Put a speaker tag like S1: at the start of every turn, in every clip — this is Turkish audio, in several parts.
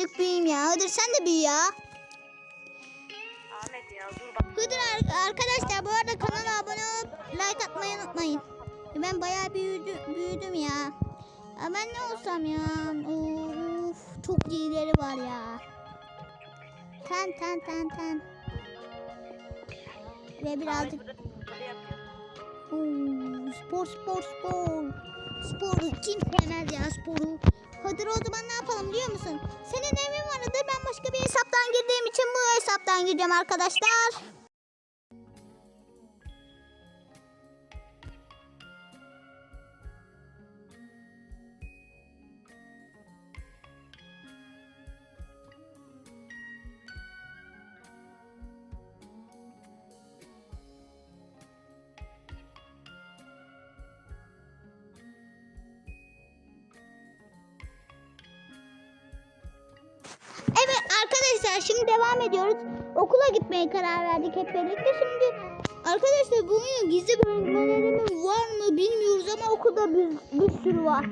S1: birazcık büyüyeyim ya. Hıdır sen de büyü ya.
S2: Ahmet ya dur bak.
S1: Hıdır ar- arkadaşlar bu arada kanala abone olup like atmayı unutmayın. Ben bayağı büyüdü, büyüdüm ya. ya. Ben ne olsam ya? Of, çok iyileri var ya. Ten ten ten ten. Ve birazcık. Oo, spor spor spor. Sporu kim sevmez ya sporu. Hıdır o zaman ne yapalım biliyor gireceğim arkadaşlar. Arkadaşlar şimdi devam ediyoruz. Okula gitmeye karar verdik hep birlikte. Şimdi arkadaşlar bu oyunun gizli bölümleri mi var mı bilmiyoruz ama okulda bir, bir sürü var.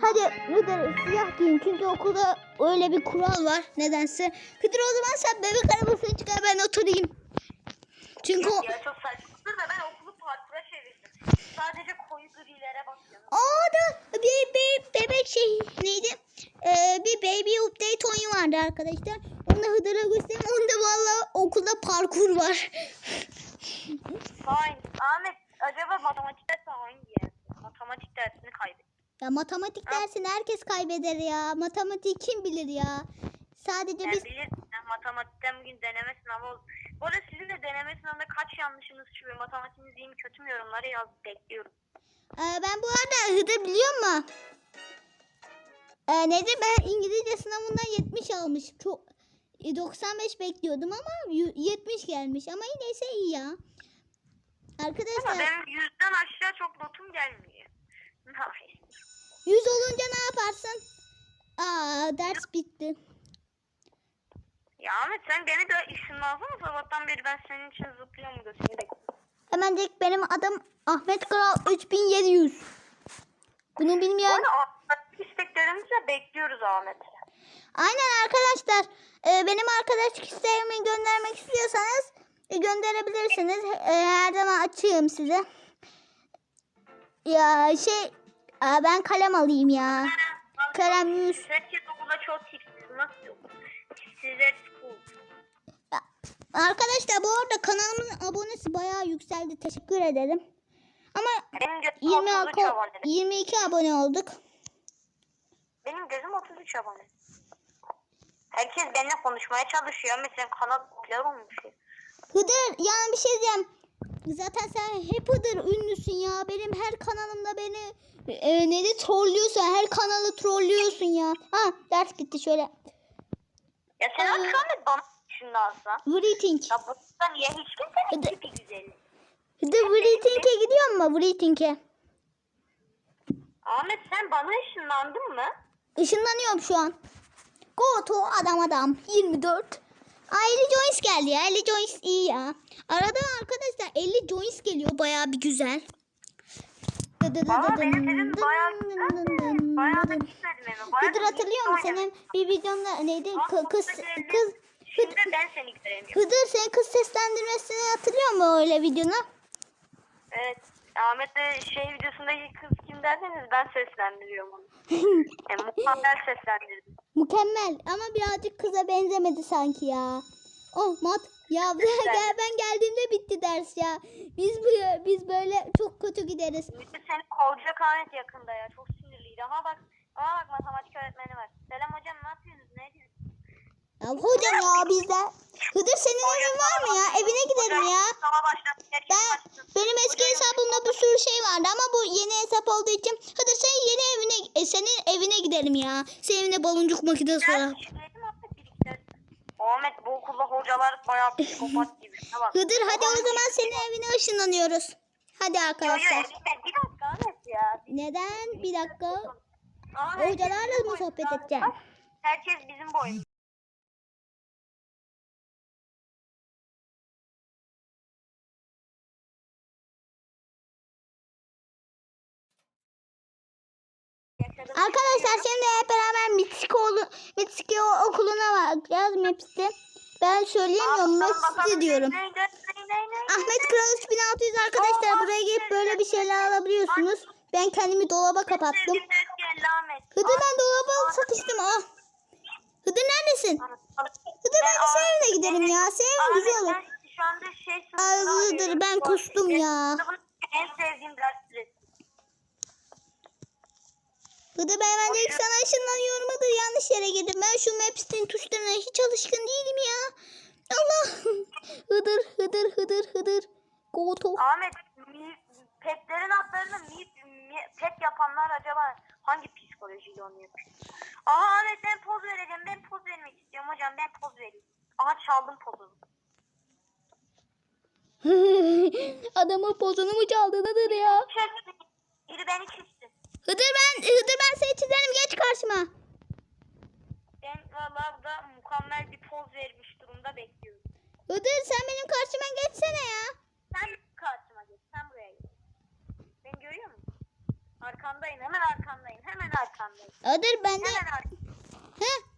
S1: Hadi Hıdır siyah giyin çünkü okulda öyle bir kural var nedense. Hıdır o zaman sen bebek arabasını çıkar ben oturayım. Çünkü o...
S2: Ya çok saçmadır da ben okulu parkura çevirdim. Sadece koyu grilere bakıyorum.
S1: Aa da bir, bir bebek şey neydi? Ee, bir baby update oyunu vardı arkadaşlar. Onu da Hıdır'a göstereyim. Onda valla okulda parkur var.
S2: Fine. Ahmet acaba matematik dersi hangi? Matematik dersini kaybettim.
S1: Ya matematik dersini herkes kaybeder ya. Matematik kim bilir ya. Sadece
S2: Ben
S1: biz
S2: ben matematikten bugün deneme sınavı oldu. Bu arada sizin de deneme sınavında kaç yanlışınız çıkıyor? Matematiğiniz iyi mi kötü mü yorumları yaz bekliyorum.
S1: Ee, ben bu arada Hıdır biliyor musun? Ee, nedir ben İngilizce sınavından 70 almışım. Çok 95 bekliyordum ama yu- 70 gelmiş. Ama neyse iyi ya.
S2: Ama
S1: Arkadaşlar
S2: benim yüzden aşağı çok notum gelmiyor.
S1: 100 olunca ne yaparsın? Aa ders bitti.
S2: Ya Ahmet sen beni de ışınlansana sabahtan beri ben senin için zıplıyorum da seni bekliyorum.
S1: Hemen direkt benim adım Ahmet Kral 3700. Bunu
S2: Bu
S1: bilmeyen
S2: arada arkadaşlık isteklerimizi bekliyoruz Ahmet.
S1: Aynen arkadaşlar. Ee, benim arkadaşlık isteğimi göndermek istiyorsanız e, gönderebilirsiniz. E, her zaman açığım size. Ya şey aa, ben kalem alayım ya. Kalem yüz.
S2: Herkes okula çok tipsiz. Nasıl yok? Tipsizler school.
S1: Arkadaşlar bu arada kanalımın abonesi bayağı yükseldi. Teşekkür ederim. Ama
S2: Benim gözüm
S1: 20
S2: 33 abone.
S1: 22 abone olduk.
S2: Benim gözüm 33 abone. Herkes benimle konuşmaya çalışıyor. Mesela kanal popüler olmuş. ya.
S1: Hıdır yani bir şey diyeceğim. Zaten sen hep Hıdır ünlüsün ya. Benim her kanalımda beni e, neydi trollüyorsun. Her kanalı trollüyorsun ya. Ha ders bitti şöyle.
S2: Ya sen
S1: Aa.
S2: Ahmet bana ışınlansan.
S1: Greeting.
S2: Ya burada niye hiç kimsenin
S1: Hadi.
S2: tipi güzel?
S1: Hıdır Greeting'e gidiyor mu? Greeting'e.
S2: Ahmet sen bana ışınlandın mı?
S1: Işınlanıyorum şu an. Go to adam adam 24. Aa 50 joins geldi ya. 50 joins iyi ya. Arada arkadaşlar 50 joins geliyor. Bayağı bir güzel.
S2: Valla benim dedim bayağı güzel. Bayağı da gitmedim eve. Bayağı
S1: Hıdır hatırlıyor musun? Senin bir videonda neydi? kız
S2: Aa,
S1: kız
S2: Şimdi ben seni göremiyorum.
S1: Hıdır senin kız seslendirmesini hatırlıyor musun öyle videonu?
S2: Evet. Ahmet de şey videosundaki kız kim derseniz ben seslendiriyorum onu. Yani mükemmel seslendirdim.
S1: Mükemmel ama birazcık kıza benzemedi sanki ya. Oh mat ya gel ben geldiğimde bitti ders ya. Biz bu biz böyle çok kötü gideriz.
S2: De seni kovacak Ahmet yakında ya. Çok sinirliydi. Ama bak ama bak matematik öğretmeni var. Selam hocam ne?
S1: Ya hocam ya bizde. Hıdır senin evin var mı ya? Evine gidelim ya. Ben benim eski hesabımda bir sürü şey vardı ama bu yeni hesap olduğu için Hıdır senin yeni evine e, senin evine gidelim ya. Senin evine baloncuk makinesi
S2: işledim Ahmet bu okulda hocalar bayağı psikopat gibi.
S1: Hıdır hadi o zaman senin evine ışınlanıyoruz. Hadi arkadaşlar.
S2: evime bir dakika Ahmet ya.
S1: Neden? Bir dakika. Hocalarla mı sohbet edeceksin?
S2: Herkes bizim boyumuzda.
S1: Şimdi hep beraber Mitski, olu, Mitski o- okuluna bakacağız Maps'te. Ben söyleyemiyorum Maps'te diyorum. Ahmet Kral 3600 arkadaşlar buraya gelip böyle bir şeyler alabiliyorsunuz. Ben kendimi dolaba kapattım. Hıdır ben dolaba sıkıştım ah. Hıdır neredesin? Hıdır ben seninle gidelim ya. Seninle güzel olur.
S2: Şey arıyorum.
S1: ben
S2: Bu
S1: kustum ya.
S2: En sevdiğim ders
S1: Hıdır ben ben de ilk sana ışınlanıyorum Hıdır yanlış yere girdim. Ben şu Maps'in tuşlarına hiç alışkın değilim ya. Allah. Hıdır Hıdır Hıdır Hıdır. Go to.
S2: Ahmet, mi, petlerin adlarını mi, mi, pet yapanlar acaba hangi psikolojiyle onu yapıyor? Aha Ahmet ben poz vereceğim. Ben poz vermek istiyorum hocam. Ben poz vereyim. Aha çaldım pozunu.
S1: Adamın pozunu mu çaldın Hıdır ya?
S2: Biri beni çizsin.
S1: Hıdır ben Hıdır ben seni çizerim geç karşıma.
S2: Ben burada mükemmel bir poz vermiş durumda bekliyorum.
S1: Hıdır sen benim karşıma geçsene ya.
S2: Sen karşıma geç. Sen buraya geç. Beni görüyor musun? Arkandayım. Hemen arkandayım. Hemen arkandayım.
S1: Hıdır ben de.
S2: Hemen arkandayım.
S1: Heh.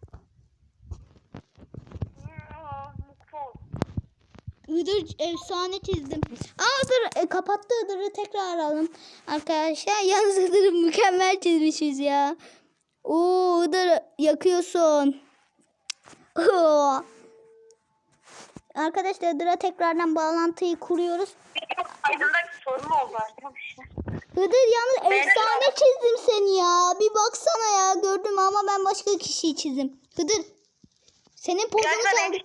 S1: Hıdır efsane çizdim. Aa Hıdır e, kapattı Hıdır'ı tekrar alalım. Arkadaşlar yalnız Hıdır'ı mükemmel çizmişiz ya. Oo Hıdır yakıyorsun. Oo. Arkadaşlar Hıdır'a tekrardan bağlantıyı kuruyoruz.
S2: Aydın'da bir sorun oldu arkadaşlar.
S1: Hıdır yalnız
S2: Ben-
S1: efsane çizdim seni ya. Bir baksana ya gördüm ama ben başka kişiyi çizdim. Hıdır senin pozunu çaldım.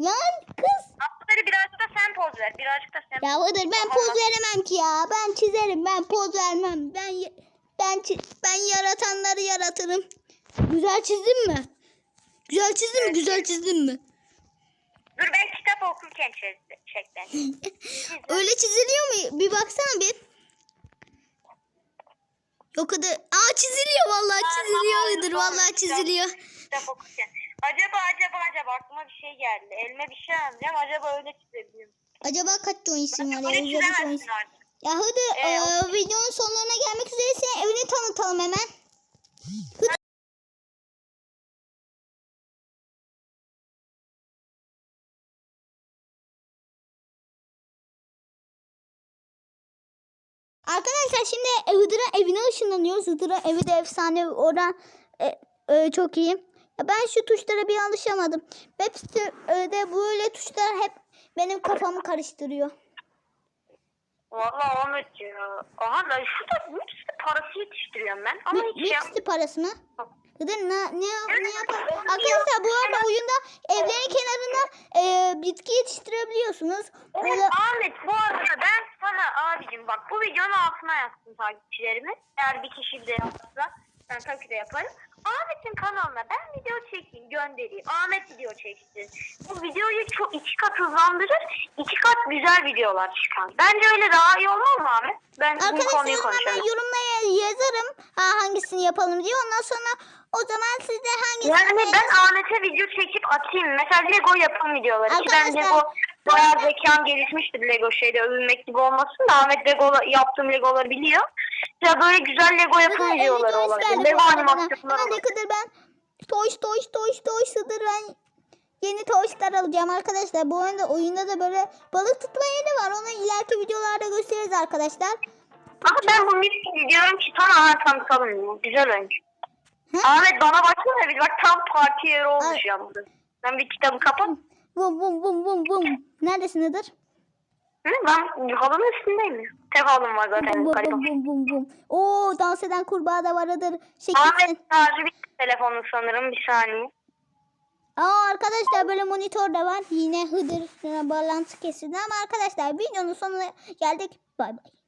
S1: Lan kız.
S2: Aslında birazcık da sen poz ver. Birazcık da sen
S1: Ya Hıdır ben poz veremem ki ya. Ben çizerim ben poz vermem. Ben ben ben yaratanları yaratırım. Güzel çizdin mi? Güzel çizdin mi? Güzel çizdin mi?
S2: Dur ben kitap okurken çektim. çektim.
S1: Öyle çiziliyor mu? Bir baksana bir. Yok Hıdır. Aa çiziliyor vallahi çiziliyor Hıdır. Vallahi çiziliyor.
S2: kitap okurken. Acaba acaba acaba aklıma bir şey geldi. Elime bir şey alacağım. Acaba öyle çizebilirim.
S1: Acaba kaç John isim var ya?
S2: Öyle
S1: John
S2: çizemezsin artık.
S1: Ya hadi
S2: Ee,
S1: e,
S2: o-
S1: videonun sonlarına gelmek üzeresin. Evini tanıtalım hemen. Hadi. Arkadaşlar şimdi Hıdır'ın evine ışınlanıyoruz. Hıdır'ın evi de efsane oradan e, e, çok iyi. Ben şu tuşlara bir alışamadım. Webster'de böyle tuşlar hep benim kafamı karıştırıyor.
S2: Valla Ahmet ya. Aha da şurada hepsi parası yetiştiriyorum ben. Ama
S1: Mi-
S2: hiç
S1: Mixti parası mı?
S2: Yok.
S1: Hıdır ne, ne, ne yapar? Arkadaşlar bu arada oyunda evlerin kenarında e, bitki yetiştirebiliyorsunuz.
S2: Evet
S1: Böyle,
S2: Ahmet bu arada ben sana abicim bak bu videonun altına yazsın takipçilerimi. Eğer bir kişi de yapsa ben tabii ki de yaparım. Ahmet'in kanalına ben video çekeyim göndereyim. Ahmet video çeksin. Bu videoyu çok iki kat hızlandırır. iki kat güzel videolar çıkar. Bence öyle daha iyi olmaz mı Ahmet? Ben bu konuyu
S1: arkadaşlar ben
S2: konuşalım.
S1: yorumlara yazarım ha, hangisini yapalım diye. Ondan sonra o zaman siz de hangisini
S2: Yani ben Ahmet'e video çekip atayım. Mesela Lego yapım videoları. Ki ben
S1: Arkadaşlar-
S2: Lego bayağı zekam gelişmiştir Lego şeyde övünmek gibi olmasın da Ahmet Lego yaptığım Legoları biliyor. Ya böyle güzel Lego yapım
S1: Hıdır,
S2: videoları olabilir. Lego animasyonları
S1: Hemen ne
S2: olabilir.
S1: kadar ben toş toş toş Hıdır ben yeni toşlar alacağım arkadaşlar. Bu oyunda oyunda da böyle balık tutma yeri var. Onu ileriki videolarda gösteririz arkadaşlar.
S2: Ama ben bu Miskin diyorum ki tam Ahmet tanıtalım. Güzel.
S1: Hı?
S2: Ahmet bana baksana bir bak tam parti yeri olmuş yalnız. Ben bir kitabı kapat.
S1: Vum vum vum vum vum. Neredesin Hıdır?
S2: Hı, ben halının üstündeyim ya. Tek halım var zaten.
S1: bum bum bum bum bum. Oo dans eden kurbağa da var Hıdır. Şekilsin.
S2: Ahmet şarjı bitti telefonun sanırım bir saniye.
S1: Aa arkadaşlar böyle monitör de var. Yine Hıdır bağlantı kesildi ama arkadaşlar videonun sonuna geldik. Bay bay.